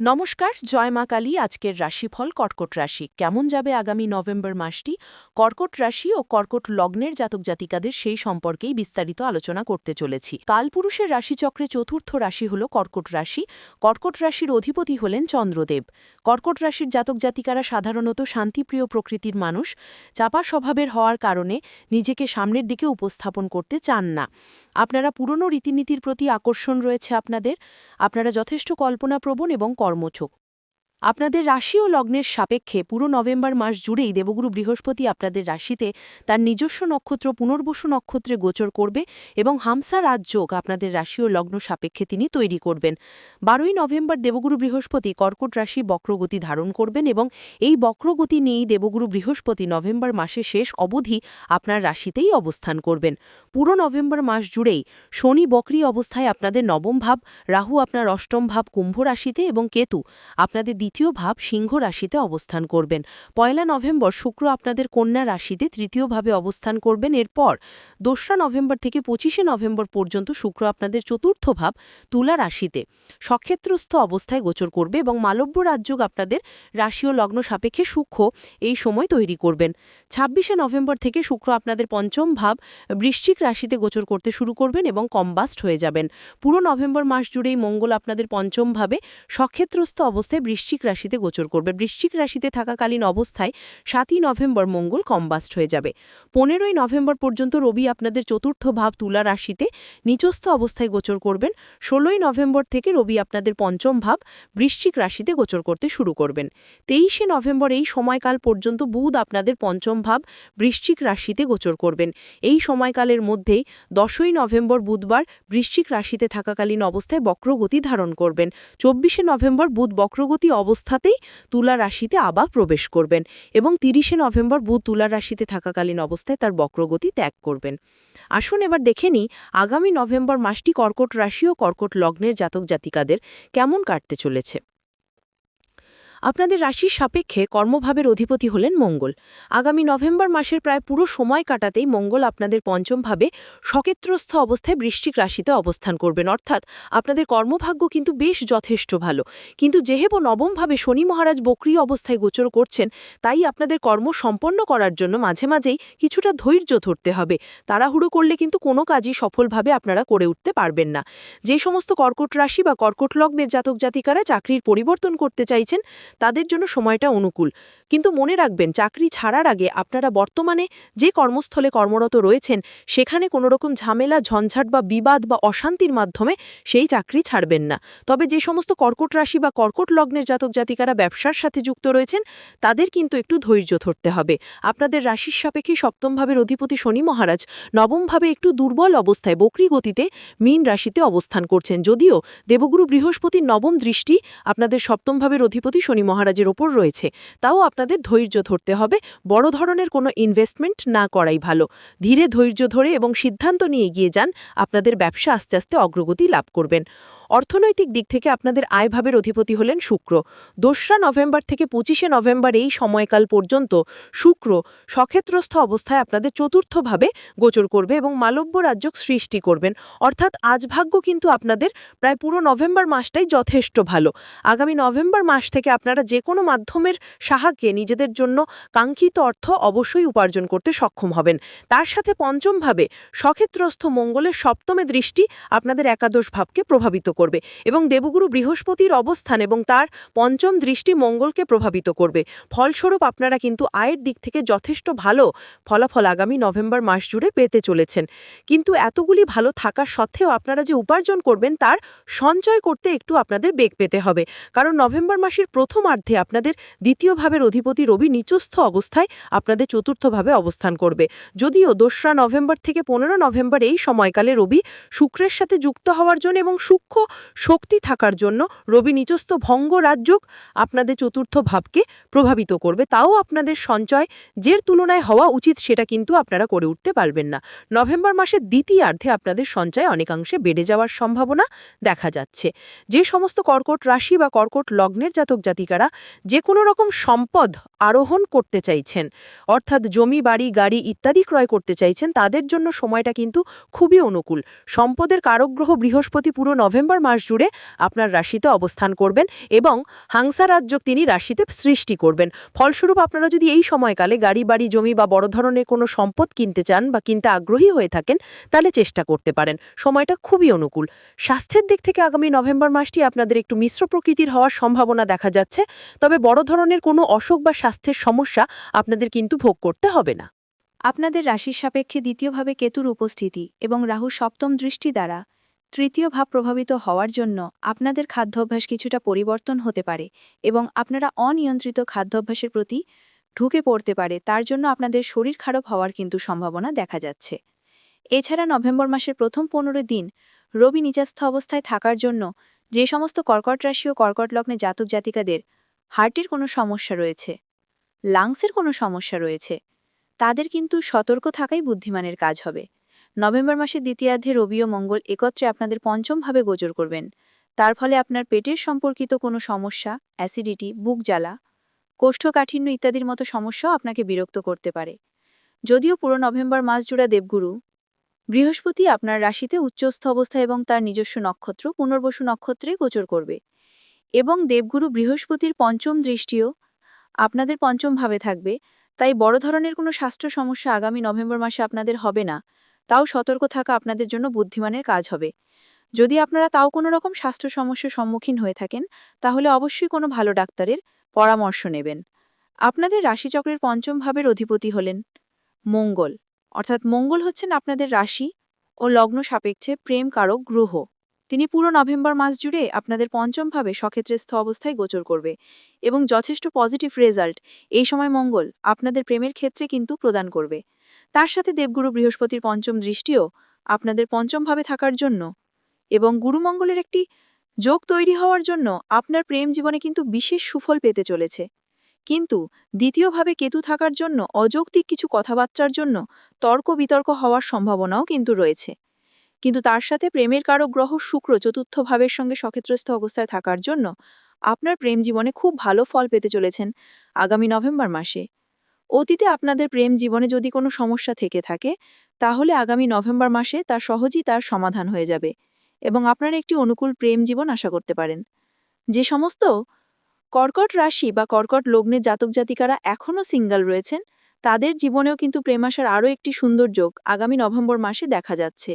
নমস্কার, জয় মা কালী, আজকের রাশিফল কর্কট রাশি। কেমন যাবে আগামী নভেম্বর মাসটি? কর্কট রাশি ও কর্কট লগ্নের জাতক জাতিকাদের সেই সম্পর্কেই বিস্তারিত আলোচনা করতে চলেছি। কালপুরুষের রাশিচক্রে চতুর্থ রাশি হল কর্কট রাশি। কর্কট রাশির অধিপতি হলেন চন্দ্রদেব। কর্কট রাশির জাতক জাতিকারা সাধারণত শান্তিপ্রিয় প্রকৃতির মানুষ। চাপা স্বভাবের হওয়ার কারণে নিজেকে সামনের দিকে উপস্থাপন করতে চান না। আপনারা পুরনো রীতিনীতির প্রতি আকর্ষণ রয়েছে আপনাদের। আপনারা যথেষ্ট কল্পনাপ্রবণ এবং কর্মচোখ আপনাদের রাশি ও লগ্নের সাপেক্ষে পুরো নভেম্বর মাস জুড়েই দেবগুরু বৃহস্পতি আপনাদের রাশিতে তার নিজস্ব নক্ষত্র, পুনর্বসু নক্ষত্রে গোচর করবে এবং হামসা রাজযোগ আপনাদের রাশি ও লগ্ন সাপেক্ষে তিনি তৈরি করবেন। বারোই নভেম্বর দেবগুরু বৃহস্পতি কর্কট রাশি বক্রগতি ধারণ করবেন এবং এই বক্রগতি নিয়েই দেবগুরু বৃহস্পতি নভেম্বর মাসে শেষ অবধি আপনার রাশিতেই অবস্থান করবেন। পুরো নভেম্বর মাস জুড়েই শনি বক্রী অবস্থায় আপনাদের নবম ভাব, রাহু আপনার অষ্টম ভাব, কুম্ভ রাশিতে এবং কেতু আপনাদের দ্বিতীয় ভাব সিংহ রাশিতে অবস্থান করবেন। পয়লা নভেম্বর শুক্র আপনাদের কন্যা রাশিতে তৃতীয়ভাবে অবস্থান করবেন। এরপর দোসরা নভেম্বর থেকে পঁচিশে নভেম্বর পর্যন্ত শুক্র আপনাদের চতুর্থ ভাব তুলা রাশিতে। সক্ষেত্রস্থ অবস্থায় গোচর করবে এবং মালব্য রাজ্যক আপনাদের রাশি ও লগ্ন সাপেক্ষে সূক্ষ্ম এই সময় তৈরি করবেন। ছাব্বিশে নভেম্বর থেকে শুক্র আপনাদের পঞ্চম ভাব বৃশ্চিক রাশিতে গোচর করতে শুরু করবেন এবং কম্বাস্ট হয়ে যাবেন। পুরো নভেম্বর মাস জুড়েই মঙ্গল আপনাদের পঞ্চম ভাবে সক্ষেত্রস্থ অবস্থায় বৃশ্চিক রাশিতে গোচর করবে। বৃশ্চিক রাশিতে থাকাকালীন অবস্থায় সাতই নভেম্বর মঙ্গল কম্বাস্ট হয়ে যাবে। পনেরোই নভেম্বর পর্যন্ত রবি আপনাদের চতুর্থ ভাব তুলা রাশিতে নিচস্থ অবস্থায় গোচর করবেন। ষোলোই নভেম্বর থেকে রবি আপনাদের পঞ্চম ভাব বৃশ্চিক রাশিতে গোচর করতে শুরু করবেন। তেইশে নভেম্বর এই সময়কাল পর্যন্ত বুধ আপনাদের পঞ্চম ভাব বৃশ্চিক রাশিতে গোচর করবেন। এই সময়কালের মধ্যেই দশই নভেম্বর বুধবার বৃশ্চিক রাশিতে থাকাকালীন অবস্থায় বক্রগতি ধারণ করবেন। চব্বিশে নভেম্বর বুধ বক্রগতি অবস্থাতেই তুলা রাশিতে আবার প্রবেশ করবেন এবং তিরিশে নভেম্বর বুধ তুলা রাশিতে থাকাকালীন অবস্থায় তার বক্রগতি ত্যাগ করবেন। আসুন এবার দেখে নিই আগামী নভেম্বর মাসটি কর্কট রাশি ও কর্কট লগ্নের জাতক জাতিকাদের কেমন কাটতে চলেছে। আপনাদের রাশির সাপেক্ষে কর্মভাবের অধিপতি হলেন মঙ্গল। আগামী নভেম্বর মাসের প্রায় পুরো সময় কাটাতেই মঙ্গল আপনাদের পঞ্চমভাবে সকেত্রস্থ অবস্থায় বৃশ্চিক রাশিতে অবস্থান করবেন। অর্থাৎ আপনাদের কর্মভাগ্য কিন্তু বেশ যথেষ্ট ভালো। কিন্তু যেহেতু নবমভাবে শনি মহারাজ বক্রিয় অবস্থায় গোচর করছেন, তাই আপনাদের কর্ম সম্পন্ন করার জন্য মাঝে মাঝেই কিছুটা ধৈর্য ধরতে হবে। তাড়াহুড়ো করলে কিন্তু কোনো কাজই সফলভাবে আপনারা করে উঠতে পারবেন না। যে সমস্ত কর্কট রাশি বা কর্কট লগ্নের জাতক জাতিকারা চাকরির পরিবর্তন করতে চাইছেন তাদের জন্য সময়টা অনুকূল। কিন্তু মনে রাখবেন, চাকরি ছাড়ার আগে আপনারা বর্তমানে যে কর্মস্থলে কর্মরত রয়েছেন, সেখানে কোনো রকম ঝামেলা, ঝঞ্ঝাট বা বিবাদ বা অশান্তির মাধ্যমে সেই চাকরি ছাড়বেন না। তবে যে সমস্ত কর্কট রাশি বা কর্কট লগ্নের জাতক জাতিকারা ব্যবসার সাথে যুক্ত রয়েছেন, তাদের কিন্তু একটু ধৈর্য ধরতে হবে। আপনাদের রাশির সাপেক্ষে সপ্তমভাবের অধিপতি শনি মহারাজ নবমভাবে একটু দুর্বল অবস্থায় বকরি গতিতে মীন রাশিতে অবস্থান করছেন। যদিও দেবগুরু বৃহস্পতির নবম দৃষ্টি আপনাদের সপ্তমভাবের অধিপতি শনি মহারাজের ওপর রয়েছে। তাও আপনাদের ধৈর্য ধরতে হবে। বড় ধরনের কোনো ইনভেস্টমেন্ট না করাই ভালো। ধীরে ধৈর্য ধরে এবং সিদ্ধান্ত নিয়ে এগিয়ে যান। আপনাদের ব্যবসা আস্তে আস্তে অগ্রগতি লাভ করবেন। অর্থনৈতিক দিক থেকে আপনাদের আয়ভাবের অধিপতি হলেন শুক্র। দোসরা নভেম্বর থেকে পঁচিশে নভেম্বর এই সময়কাল পর্যন্ত শুক্র সক্ষেত্রস্থ অবস্থায় আপনাদের চতুর্থভাবে গোচর করবে এবং মালব্য রাজ্য সৃষ্টি করবেন। অর্থাৎ আজ ভাগ্য কিন্তু আপনাদের প্রায় পুরো নভেম্বর মাসটাই যথেষ্ট ভালো। আগামী নভেম্বর মাস থেকে আপনারা যে কোনো মাধ্যমের সাহায্যে নিজেদের জন্য কাঙ্ক্ষিত অর্থ অবশ্যই উপার্জন করতে সক্ষম হবেন। তার সাথে পঞ্চমভাবে সক্ষেত্রস্থ মঙ্গলের সপ্তমে দৃষ্টি আপনাদের একাদশ ভাবকে প্রভাবিত করবে এবং দেবগুরু বৃহস্পতির অবস্থান এবং তার পঞ্চম দৃষ্টি মঙ্গলকে প্রভাবিত করবে। ফলস্বরূপ আপনারা কিন্তু আয়ের দিক থেকে যথেষ্ট ভালো ফলাফল আগামী নভেম্বর মাস জুড়ে পেতে চলেছেন। কিন্তু এতগুলি ভালো থাকার সত্ত্বেও আপনারা যে উপার্জন করবেন তার সঞ্চয় করতে একটু আপনাদের বেগ পেতে হবে। কারণ নভেম্বর মাসের প্রথমার্ধে আপনাদের দ্বিতীয় ভাবের অধিপতি রবি নিচস্থ অবস্থায় আপনাদের চতুর্থভাবে অবস্থান করবে। যদিও দোসরা নভেম্বর থেকে পনেরো নভেম্বর এই সময়কালে রবি শুক্রের সাথে যুক্ত হওয়ার জন্য এবং সূক্ষ্ম শক্তি থাকার জন্য রবি নিচস্থ ভঙ্গ রাজ্যক আপনাদের চতুর্থ ভাবকে প্রভাবিত করবে। তাও আপনাদের সঞ্চয় যের তুলনায় হওয়া উচিত সেটা কিন্তু আপনারা করে উঠতে পারবেন না। নভেম্বর মাসের দ্বিতীয়ার্ধে আপনাদের সঞ্চয় অনেকাংশে বেড়ে যাওয়ার সম্ভাবনা দেখা যাচ্ছে। যে সমস্ত কর্কট রাশি বা কর্কট লগ্নের জাতক জাতিকারা যে কোনো রকম সম্পদ আরোহণ করতে চাইছেন। অর্থাৎ জমি, বাড়ি, গাড়ি ইত্যাদি ক্রয় করতে চাইছেন, তাদের জন্য সময়টা কিন্তু খুবই অনুকূল। সম্পদের কারকগ্রহ বৃহস্পতি পুরো নভেম্বর মাস জুড়ে আপনার রাশিতে অবস্থান করবেন এবং হাংসারাজ্যক তিনি রাশিতে সৃষ্টি করবেন। ফলস্বরূপ আপনারা যদি এই সময়কালে গাড়ি, বাড়ি, জমি বা বড় ধরনের কোনো সম্পদ কিনতে চান বা কিনতে আগ্রহী হয়ে থাকেন, তাহলে চেষ্টা করতে পারেন। সময়টা খুবই অনুকূল। স্বাস্থ্যের দিক থেকে আগামী নভেম্বর মাসটি আপনাদের একটু মিশ্র প্রকৃতির হওয়ার সম্ভাবনা দেখা যাচ্ছে। তবে বড় ধরনের কোনো অসুখ বা স্বাস্থ্যের সমস্যা আপনাদের কিন্তু ভোগ করতে হবে না। আপনাদের রাশির সাপেক্ষে দ্বিতীয়ভাবে কেতুর উপস্থিতি এবং রাহু সপ্তম দৃষ্টি দ্বারা তৃতীয় ভাব প্রভাবিত হওয়ার জন্য আপনাদের খাদ্যাভ্যাস কিছুটা পরিবর্তন হতে পারে এবং আপনারা অনিয়ন্ত্রিত খাদ্যাভ্যাসের প্রতি ঢুকে পড়তে পারে, তার জন্য আপনাদের শরীর খারাপ হওয়ার কিন্তু সম্ভাবনা দেখা যাচ্ছে। এছাড়া নভেম্বর মাসের প্রথম পনেরো দিন রবি নিচাস্থ অবস্থায় থাকার জন্য যে সমস্ত কর্কট রাশি ও কর্কট লগ্নে জাতক জাতিকাদের হার্টের কোনো সমস্যা রয়েছে। লাংসের কোনো সমস্যা রয়েছে। তাদের কিন্তু সতর্ক থাকাই বুদ্ধিমানের কাজ হবে। নভেম্বর মাসের দ্বিতীয়ার্ধে রবি ও মঙ্গল একত্রে আপনাদের পঞ্চমভাবে গোচর করবেন। তার ফলে আপনার পেটের সম্পর্কিত কোনো সমস্যা, অ্যাসিডিটি, বুক জ্বালা, কোষ্ঠকাঠিন্য ইত্যাদির মতো সমস্যাও আপনাকে বিরক্ত করতে পারে। যদিও পুরো নভেম্বর মাস জুড়া দেবগুরু, বৃহস্পতি আপনার রাশিতে উচ্চস্থ অবস্থা এবং তার নিজস্ব নক্ষত্র, পুনর্বসু নক্ষত্রে গোচর করবে। এবং দেবগুরু বৃহস্পতির পঞ্চম দৃষ্টিও আপনাদের পঞ্চম ভাবে থাকবে। তাই বড় ধরনের কোনো স্বাস্থ্য সমস্যা আগামী নভেম্বর মাসে আপনাদের হবে না। তাও সতর্ক থাকা আপনাদের জন্য বুদ্ধিমানের কাজ হবে। যদি আপনারা তাও কোনো রকম স্বাস্থ্য সমস্যার সম্মুখীন হয়ে থাকেন, তাহলে অবশ্যই কোনো ভালো ডাক্তারের পরামর্শ নেবেন। আপনাদের রাশিচক্রের পঞ্চম ভাবের অধিপতি হলেন মঙ্গল। অর্থাৎ মঙ্গল হচ্ছেন আপনাদের রাশি ও লগ্ন সাপেক্ষে প্রেম কারক গ্রহ। তিনি পুরো নভেম্বর মাস জুড়ে আপনাদের পঞ্চমভাবে সক্ষেত্রস্থ অবস্থায় গোচর করবে এবং যথেষ্ট পজিটিভ রেজাল্ট এই সময় মঙ্গল আপনাদের প্রেমের ক্ষেত্রে কিন্তু প্রদান করবে। তার সাথে দেবগুরু বৃহস্পতির পঞ্চম দৃষ্টিও আপনাদের পঞ্চমভাবে থাকার জন্য এবং গুরুমঙ্গলের একটি যোগ তৈরি হওয়ার জন্য আপনার প্রেম জীবনে কিন্তু বিশেষ সুফল পেতে চলেছে। কিন্তু দ্বিতীয়ভাবে কেতু থাকার জন্য অযৌক্তিক কিছু কথাবার্তার জন্য তর্ক বিতর্ক হওয়ার সম্ভাবনাও কিন্তু রয়েছে। কিন্তু তার সাথে প্রেমের কারও গ্রহ শুক্র চতুর্থ ভাবের সঙ্গে সক্ষেত্রস্থ অবস্থায় থাকার জন্য আপনার প্রেম জীবনে খুব ভালো ফল পেতে চলেছেন আগামী নভেম্বর মাসে। অতীতে আপনাদের প্রেম জীবনে যদি কোনো সমস্যা থেকে থাকে, তাহলে আগামী নভেম্বর মাসে তা সহজেই তার সমাধান হয়ে যাবে এবং আপনার একটি অনুকূল প্রেম জীবন আশা করতে পারেন। যে সমস্ত কর্কট রাশি বা কর্কট লগ্নের জাতক জাতিকারা এখনও সিঙ্গল রয়েছেন, তাদের জীবনেও কিন্তু প্রেম আসার আরও একটি সুন্দর যোগ আগামী নভেম্বর মাসে দেখা যাচ্ছে।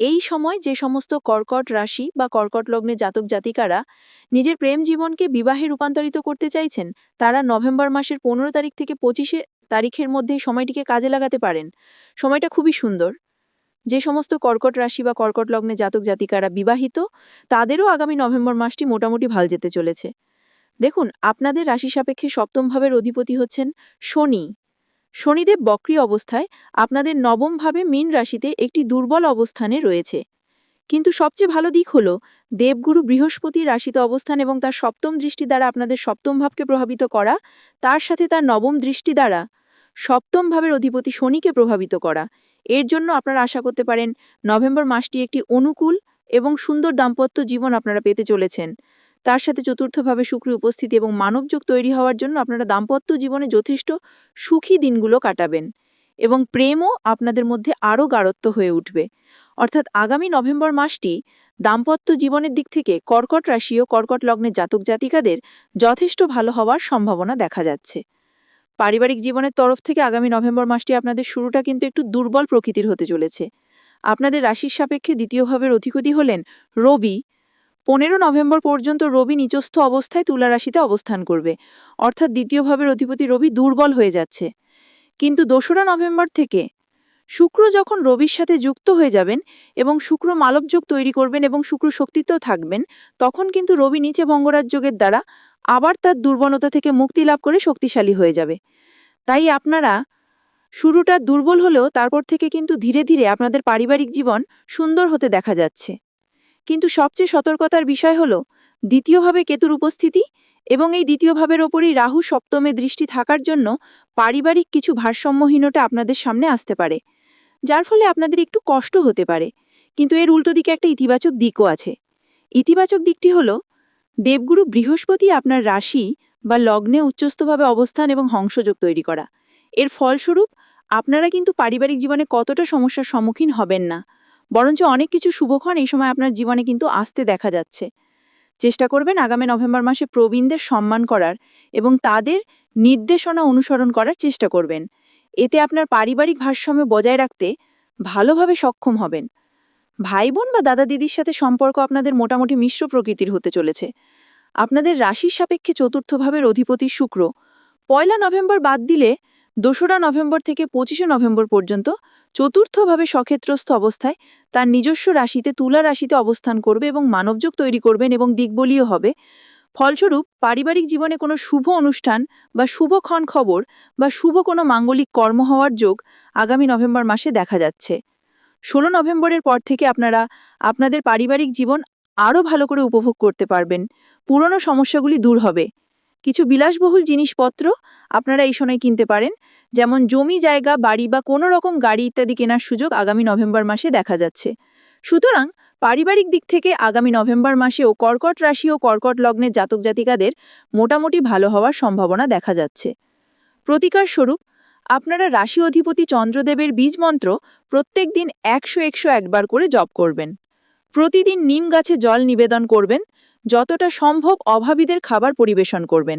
এই সময় যে সমস্ত কর্কট রাশি বা কর্কট লগ্নে জাতক জাতিকারা নিজের প্রেম জীবনকে বিবাহে রূপান্তরিত করতে চাইছেন, তারা নভেম্বর মাসের পনেরো তারিখ থেকে পঁচিশে তারিখের মধ্যে সময়টিকে কাজে লাগাতে পারেন। সময়টা খুবই সুন্দর। যে সমস্ত কর্কট রাশি বা কর্কট লগ্নে জাতক জাতিকারা বিবাহিত, তাদেরও আগামী নভেম্বর মাসটি মোটামুটি ভালো যেতে চলেছে। দেখুন, আপনাদের রাশি সাপেক্ষে সপ্তম ভাবের অধিপতি হচ্ছেন শনি। শনিদেব বক্রী অবস্থায় আপনাদের নবমভাবে মীন রাশিতে একটি দুর্বল অবস্থানে রয়েছে। কিন্তু সবচেয়ে ভালো দিক হল, দেবগুরু বৃহস্পতি রাশিতে অবস্থান এবং তার সপ্তম দৃষ্টি দ্বারা আপনাদের সপ্তম ভাবকে প্রভাবিত করা, তার সাথে তার নবম দৃষ্টি দ্বারা সপ্তম ভাবের অধিপতি শনিকে প্রভাবিত করা। এর জন্য আপনারা আশা করতে পারেন, নভেম্বর মাসটি একটি অনুকূল এবং সুন্দর দাম্পত্য জীবন আপনারা পেতে চলেছেন। তার সাথে চতুর্থভাবে শুক্র উপস্থিতি এবং মানবযোগ তৈরি হওয়ার জন্য আপনারা দাম্পত্য জীবনে যথেষ্ট সুখী দিনগুলো কাটাবেন এবং প্রেমও আপনাদের মধ্যে আরও গাঢ়ত্ব হয়ে উঠবে। অর্থাৎ আগামী নভেম্বর মাসটি দাম্পত্য জীবনের দিক থেকে কর্কট রাশি ও কর্কট লগ্নের জাতক জাতিকাদের যথেষ্ট ভালো হওয়ার সম্ভাবনা দেখা যাচ্ছে। পারিবারিক জীবনের তরফ থেকে আগামী নভেম্বর মাসটি আপনাদের শুরুটা কিন্তু একটু দুর্বল প্রকৃতির হতে চলেছে। আপনাদের রাশির সাপেক্ষে দ্বিতীয়ভাবের অধিপতি হলেন রবি। পনেরো নভেম্বর পর্যন্ত রবি নিচস্থ অবস্থায় তুলা রাশিতে অবস্থান করবে। অর্থাৎ দ্বিতীয় ভাবের অধিপতি রবি দুর্বল হয়ে যাচ্ছে। কিন্তু দোসরা নভেম্বর থেকে শুক্র যখন রবির সাথে যুক্ত হয়ে যাবেন এবং শুক্র মালবযোগ তৈরি করবেন এবং শুক্র শক্তিতেও থাকবেন, তখন কিন্তু রবি নিচে ভঙ্গরাজ যোগের দ্বারা আবার তার দুর্বলতা থেকে মুক্তি লাভ করে শক্তিশালী হয়ে যাবে। তাই আপনারা শুরুটা দুর্বল হলেও তারপর থেকে কিন্তু ধীরে ধীরে আপনাদের পারিবারিক জীবন সুন্দর হতে দেখা যাচ্ছে। কিন্তু সবচেয়ে সতর্কতার বিষয় হল, দ্বিতীয়ভাবে কেতুর উপস্থিতি এবং এই দ্বিতীয় ভাবের ওপরই রাহু সপ্তমে দৃষ্টি থাকার জন্য পারিবারিক কিছু ভারসাম্যহীনতা আপনাদের সামনে আসতে পারে, যার ফলে আপনাদের একটু কষ্ট হতে পারে। কিন্তু এর উল্টো দিকে একটা ইতিবাচক দিকও আছে। ইতিবাচক দিকটি হল, দেবগুরু বৃহস্পতি আপনার রাশি বা লগ্নে উচ্চস্থভাবে অবস্থান এবং হংসযোগ তৈরি করা। এর ফলস্বরূপ আপনারা কিন্তু পারিবারিক জীবনে কতটা সমস্যার সম্মুখীন হবেন না। বরঞ্চ অনেক কিছু শুভক্ষণ এই সময় আপনার জীবনে কিন্তু আসতে দেখা যাচ্ছে। চেষ্টা করবেন আগামী নভেম্বর মাসে প্রবীণদের সম্মান করার এবং তাদের নির্দেশনা অনুসরণ করার চেষ্টা করবেন। এতে আপনার পারিবারিক ভারসাম্য বজায় রাখতে ভালোভাবে সক্ষম হবেন। ভাই বোন বা দাদা দিদির সাথে সম্পর্ক আপনাদের মোটামুটি মিশ্র প্রকৃতির হতে চলেছে। আপনাদের রাশির সাপেক্ষে চতুর্থ ভাবের অধিপতি শুক্র। পয়লা নভেম্বর বাদ দিলে দোসরা নভেম্বর থেকে পঁচিশে নভেম্বর পর্যন্ত চতুর্থভাবে সক্ষেত্রস্থ অবস্থায় তার নিজস্ব রাশিতে তুলা রাশিতে অবস্থান করবে এবং মানবযোগ তৈরি করবেন এবং দিকবলীয় হবে। ফলস্বরূপ পারিবারিক জীবনে কোনো শুভ অনুষ্ঠান বা শুভক্ষণ খবর বা শুভ কোনো মাঙ্গলিক কর্ম হওয়ার যোগ আগামী নভেম্বর মাসে দেখা যাচ্ছে। ষোলো নভেম্বরের পর থেকে আপনারা আপনাদের পারিবারিক জীবন আরও ভালো করে উপভোগ করতে পারবেন। পুরনো সমস্যাগুলি দূর হবে। কিছু বিলাসবহুল জিনিসপত্র আপনারা এই সময় কিনতে পারেন। যেমন জমি জায়গা, বাড়ি বা কোনো রকম গাড়ি ইত্যাদি কেনার সুযোগ আগামী নভেম্বর মাসে দেখা যাচ্ছে। সুতরাং পারিবারিক দিক থেকে আগামী নভেম্বর মাসেও কর্কট রাশি ও কর্কট লগ্নের জাতক জাতিকাদের মোটামুটি ভালো হওয়ার সম্ভাবনা দেখা যাচ্ছে। প্রতিকার স্বরূপ, আপনারা রাশি অধিপতি চন্দ্রদেবের বীজ মন্ত্র প্রত্যেক দিন একশো একশো একবার করে জপ করবেন। প্রতিদিন নিম গাছে জল নিবেদন করবেন যতটা সম্ভব অভাবীদের খাবার পরিবেশন করবেন।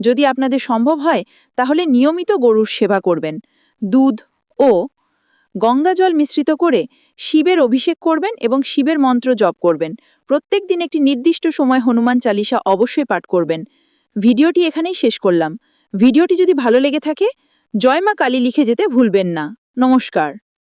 যদি আপনাদের সম্ভব হয়, তাহলে নিয়মিত গরুর সেবা করবেন। দুধ ও গঙ্গা জল মিশ্রিত করে শিবের অভিষেক করবেন এবং শিবের মন্ত্র জপ করবেন। প্রত্যেক দিন একটি নির্দিষ্ট সময় হনুমান চালিসা অবশ্যই পাঠ করবেন। ভিডিওটি এখানেই শেষ করলাম। ভিডিওটি যদি ভালো লেগে থাকে, জয় মা কালী লিখে যেতে ভুলবেন না। নমস্কার।